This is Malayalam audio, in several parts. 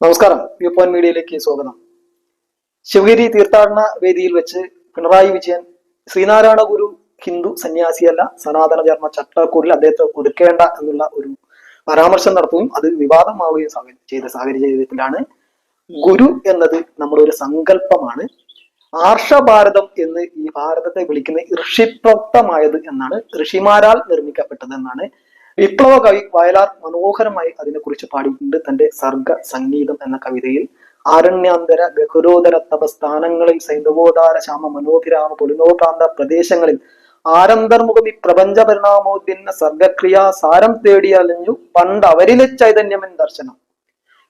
നമസ്കാരം. വ്യൂ പോയിന്റ് മീഡിയയിലേക്ക് സ്വാഗതം. ശിവഗിരി തീർത്ഥാടന വേദിയിൽ വെച്ച് പിണറായി വിജയൻ ശ്രീനാരായണ ഗുരു ഹിന്ദു സന്യാസിയല്ല സനാതന ധർമ്മ ചട്ടക്കൂടിൽ അദ്ദേഹത്തെ ഒതുക്കേണ്ട എന്നുള്ള ഒരു പരാമർശം നടത്തുകയും അത് വിവാദമാവുകയും ചെയ്ത സാഹചര്യത്തിലാണ് ഗുരു എന്നത് നമ്മുടെ ഒരു സങ്കല്പമാണ്. ആർഷഭാരതം എന്ന് ഈ ഭാരതത്തെ വിളിക്കുന്ന ഋഷിപ്രോക്തമായത് എന്നാണ്. ഋഷിമാരാൽ നിർമ്മിക്കപ്പെട്ടത് എന്നാണ്. വിപ്ലവ കവി വയലാർ മനോഹരമായി അതിനെക്കുറിച്ച് പാടിയിട്ടുണ്ട് തന്റെ സർഗ സംഗീതം എന്ന കവിതയിൽ. ആരണ്യാന്തര ഗഹുരോദര തപസ്ഥാനങ്ങളിൽ സൈന്ധവോദാര ശ്യാമ മനോഭിരാമ പൊലിനോപ്രാന്ത പ്രദേശങ്ങളിൽ ആരന്തർമുഖം ഈ പ്രപഞ്ച പരിണാമോദ്യന്ന സർഗക്രിയ സാരം തേടി അലഞ്ഞു പണ്ട് അവരിലെ ചൈതന്യമെൻ ദർശനം.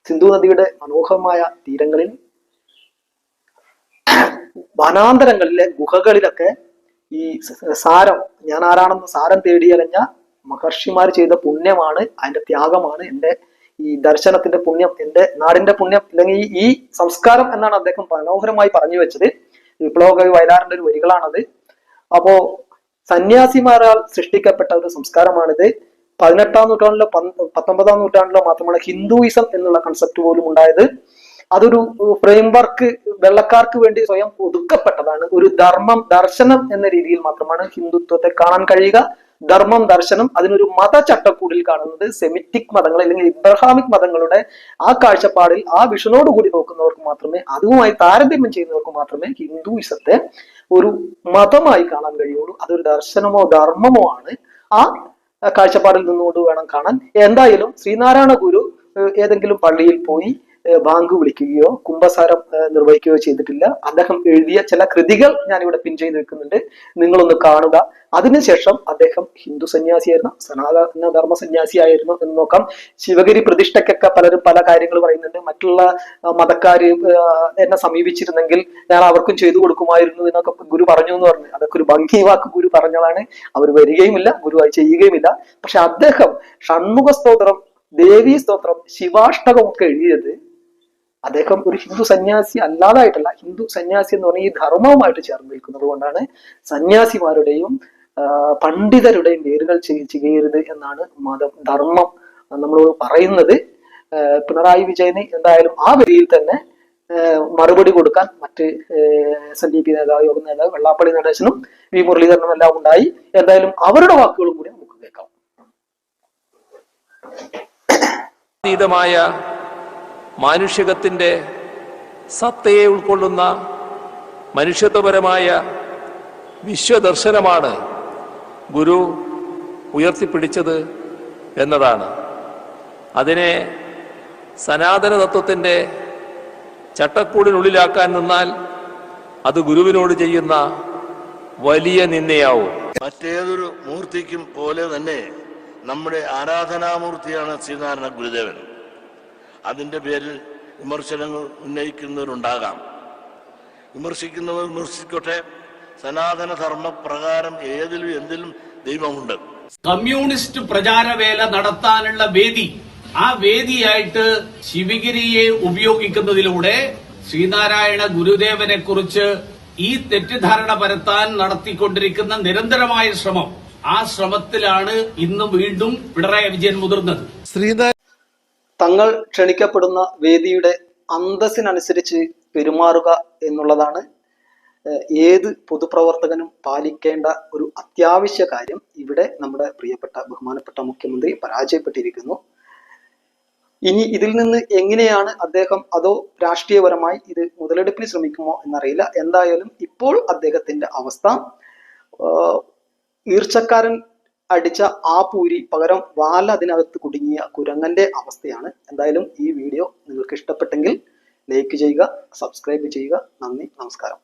സിന്ധു നദിയുടെ മനോഹരമായ തീരങ്ങളിൽ വനാന്തരങ്ങളിലെ ഗുഹകളിലൊക്കെ ഈ സാരം ഞാൻ ആരാണെന്ന് സാരം തേടി അലഞ്ഞ മഹർഷിമാർ ചെയ്ത പുണ്യമാണ് അതിന്റെ ത്യാഗമാണ് എന്റെ ഈ ദർശനത്തിന്റെ പുണ്യം എന്റെ നാടിന്റെ പുണ്യം അല്ലെങ്കിൽ ഈ- സംസ്കാരം എന്നാണ് അദ്ദേഹം മനോഹരമായി പറഞ്ഞു വെച്ചത്. വിപ്ലവകവി വയലാറിന്റെ ഒരു വരികളാണത്. അപ്പോ സന്യാസിമാരാൽ സൃഷ്ടിക്കപ്പെട്ട ഒരു സംസ്കാരമാണിത്. പതിനെട്ടാം നൂറ്റാണ്ടിലോ പത്തൊമ്പതാം നൂറ്റാണ്ടിലോ മാത്രമാണ് ഹിന്ദുയിസം എന്നുള്ള കൺസെപ്റ്റ് പോലും ഉണ്ടായത്. അതൊരു ഫ്രെയിം വർക്ക് വെള്ളക്കാർക്ക് വേണ്ടി സ്വയം ഒതുക്കപ്പെട്ടതാണ്. ഒരു ധർമ്മം ദർശനം എന്ന രീതിയിൽ മാത്രമാണ് ഹിന്ദുത്വത്തെ കാണാൻ കഴിയുക. ധർമ്മം ദർശനം അതിനൊരു മത ചട്ടക്കൂടിൽ കാണുന്നത് സെമിറ്റിക് മതങ്ങൾ അല്ലെങ്കിൽ ഇബ്രഹാമിക് മതങ്ങളുടെ ആ കാഴ്ചപ്പാടിൽ ആ വിഷനോട് കൂടി നോക്കുന്നവർക്ക് മാത്രമേ അതുമായി താരതമ്യം ചെയ്യുന്നവർക്ക് മാത്രമേ ഹിന്ദുയിസത്തെ ഒരു മതമായി കാണാൻ കഴിയുള്ളൂ. അതൊരു ദർശനമോ ധർമ്മമോ ആണ്. ആ കാഴ്ചപ്പാടിൽ നിന്നുകൊണ്ട് വേണം കാണാൻ. എന്തായാലും ശ്രീനാരായണ ഗുരു ഏതെങ്കിലും പള്ളിയിൽ പോയി ബാങ്ക് വിളിക്കുകയോ കുംഭസാരം നിർവഹിക്കുകയോ ചെയ്തിട്ടില്ല. അദ്ദേഹം എഴുതിയ ചില കൃതികൾ ഇവിടെ പിൻ ചെയ്ത് വെക്കുന്നുണ്ട്. നിങ്ങളൊന്ന് കാണുക. അതിനുശേഷം അദ്ദേഹം ഹിന്ദു സന്യാസിയായിരുന്നു സനാതന ധർമ്മ സന്യാസിയായിരുന്നു എന്ന് നോക്കാം. ശിവഗിരി പ്രതിഷ്ഠയ്ക്കൊക്കെ പലരും പല കാര്യങ്ങൾ പറയുന്നുണ്ട്. മറ്റുള്ള മതക്കാര് എന്നെ സമീപിച്ചിരുന്നെങ്കിൽ ഞാൻ അവർക്കും ചെയ്തു കൊടുക്കുമായിരുന്നു എന്നൊക്കെ ഗുരു പറഞ്ഞു എന്ന് പറഞ്ഞു. അതൊക്കെ ഒരു ഭംഗി വാക്ക് ഗുരു പറഞ്ഞതാണ്. അവർ വരികയുമില്ല ഗുരു അത് ചെയ്യുകയുമില്ല. പക്ഷെ അദ്ദേഹം ഷൺമുഖ സ്തോത്രം ദേവീ സ്തോത്രം ശിവാഷ്ടകം ഒക്കെ എഴുതിയത് അദ്ദേഹം ഒരു ഹിന്ദു സന്യാസി അല്ലാതായിട്ടല്ല. ഹിന്ദു സന്യാസി എന്ന് പറഞ്ഞാൽ ഈ ധർമ്മവുമായിട്ട് ചേർന്ന് നിൽക്കുന്നത് കൊണ്ടാണ് സന്യാസിമാരുടെയും പണ്ഡിതരുടെയും പേരുകൾ ചെയ്- ചെയ്യരുത് എന്നാണ് മതം ധർമ്മം നമ്മളോട് പറയുന്നത്. പിണറായി വിജയന് എന്തായാലും ആ വരിയിൽ തന്നെ മറുപടി കൊടുക്കാൻ മറ്റ് എസ് എൻ ഡി പി നേതാവ് യോഗ നേതാവ് വെള്ളാപ്പള്ളി നടേശനും വി മുരളീധരനും എല്ലാം ഉണ്ടായി. എന്തായാലും അവരുടെ വാക്കുകളും കൂടി നമുക്ക് കേൾക്കാം. മാനുഷികത്തിന്റെ സത്തയെ ഉൾക്കൊള്ളുന്ന മനുഷ്യത്വപരമായ വിശ്വദർശനമാണ് ഗുരു ഉയർത്തിപ്പിടിച്ചത് എന്നതാണ്. അതിനെ സനാതനതത്വത്തിന്റെ ചട്ടക്കൂടിനുള്ളിലാക്കാൻ നിന്നാൽ അത് ഗുരുവിനോട് ചെയ്യുന്ന വലിയ നിന്ദയാവും. മറ്റേതൊരു മൂർത്തിക്കും പോലെ തന്നെ നമ്മുടെ ആരാധനാമൂർത്തിയാണ് ശ്രീനാരായണ ഗുരുദേവൻ. അതിന്റെ പേരിൽ വിമർശനങ്ങൾ ഉന്നയിക്കുന്നവരുണ്ടാകാം. വിമർശിക്കുന്നവർ വിമർശിക്കട്ടെ. സനാതന ധർമ്മ പ്രകാരം ഏതിലും എന്തിലും ദൈവമുണ്ട്. കമ്മ്യൂണിസ്റ്റ് പ്രചാരവേല നടത്താനുള്ള വേദി. ആ വേദിയായിട്ട് ശിവഗിരിയെ ഉപയോഗിക്കുന്നതിലൂടെ ശ്രീനാരായണ ഗുരുദേവനെ കുറിച്ച് ഈ തെറ്റിദ്ധാരണ പരത്താൻ നടത്തിക്കൊണ്ടിരിക്കുന്ന നിരന്തരമായ ശ്രമം. ആ ശ്രമത്തിലാണ് ഇന്ന് വീണ്ടും പിണറായി വിജയൻ മുതിർന്നത്. തങ്ങൾ ക്ഷണിക്കപ്പെടുന്ന വേദിയുടെ അന്തസ്സിനനുസരിച്ച് പെരുമാറുക എന്നുള്ളതാണ് ഏത് പൊതുപ്രവർത്തകനും പാലിക്കേണ്ട ഒരു അത്യാവശ്യ കാര്യം. ഇവിടെ നമ്മുടെ പ്രിയപ്പെട്ട ബഹുമാനപ്പെട്ട മുഖ്യമന്ത്രി പരാജയപ്പെട്ടിരിക്കുന്നു. ഇനി ഇതിൽ നിന്ന് എങ്ങനെയാണ് അദ്ദേഹം അതോ രാഷ്ട്രീയപരമായി ഇത് മുതലെടുപ്പിന് ശ്രമിക്കുമോ എന്നറിയില്ല. എന്തായാലും ഇപ്പോൾ അദ്ദേഹത്തിന്റെ അവസ്ഥ ഈർച്ചക്കാരൻ അടിച്ച ആ പൂരി പകരം വാല അതിനകത്ത് കുടുങ്ങിയ കുരങ്ങന്റെ അവസ്ഥയാണ്. എന്തായാലും ഈ വീഡിയോ നിങ്ങൾക്ക് ഇഷ്ടപ്പെട്ടെങ്കിൽ ലൈക്ക് ചെയ്യുക സബ്സ്ക്രൈബ് ചെയ്യുക. നന്ദി നമസ്കാരം.